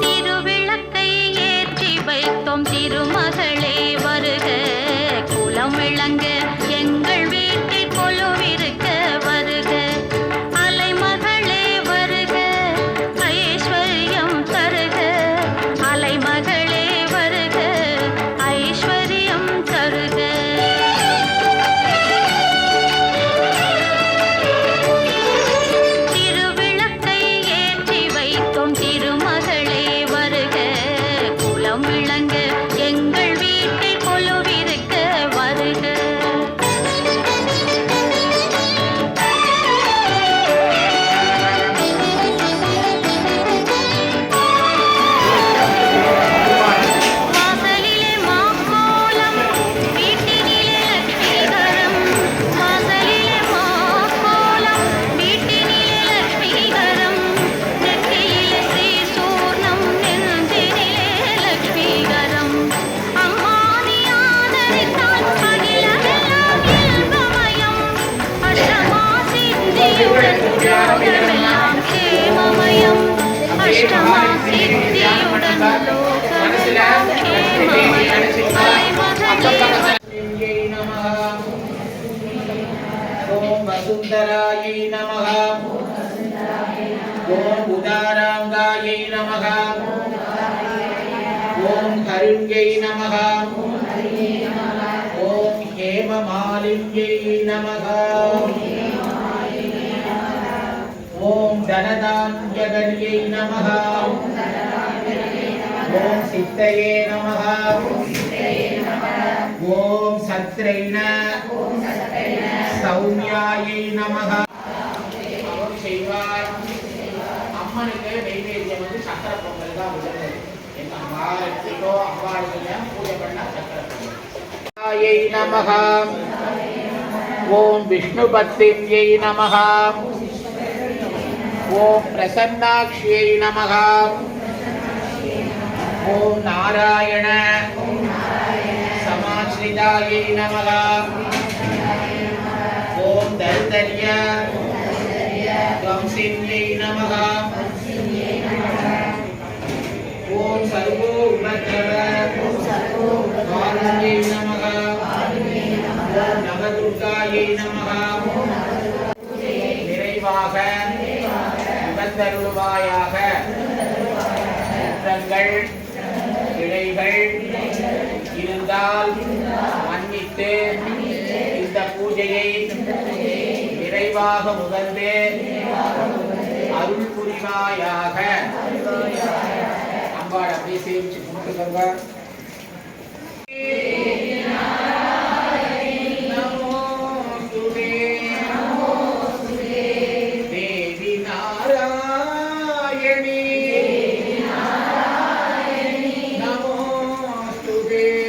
திருவிளக்கை ஏற்றி வைத்தோம் திருமகளே वसुंधराय नम ओं उदारांगाय नम ओं हरिण्यै नम ओं हेममालिन्यै नम ओं धनदान्यगर्यै नम ஓம் சித்தையே நம ஓம் சத்ரைன. சௌமியாயை நம செய்வார். அம்மனுக்கு நெய்வேத்தியம் வந்து சக்கர பொங்கல் தான் உதவுது எங்க அம்மா எடுத்துக்கோ அம்மா பூஜை பண்ணா சக்கர பொங்கல். நமகா ஓம் விஷ்ணுபத்தியை நமகா ஓம் பிரசன்னாட்சியை நமகா ஓம் நாராயண. சமாஸ்ரிதாயை நமகா. ஓம் தர்தரிய. வம்சின்யை நமகா. ஓம் சர்வோ உபத்ரவ. காருண்யை நமகா. நவதுர்காயை நமகா. நிறைவாக உபத்தருள்வாயாக தங்கள் பிழைகள் இருந்தால் மன்னித்து இந்த பூஜையை நிறைவாக முகந்து அருள் புரிவாயாக அம்பாள் அப்படியே சேமிச்சு கும்பிட்டுக்கோங்க Namaste.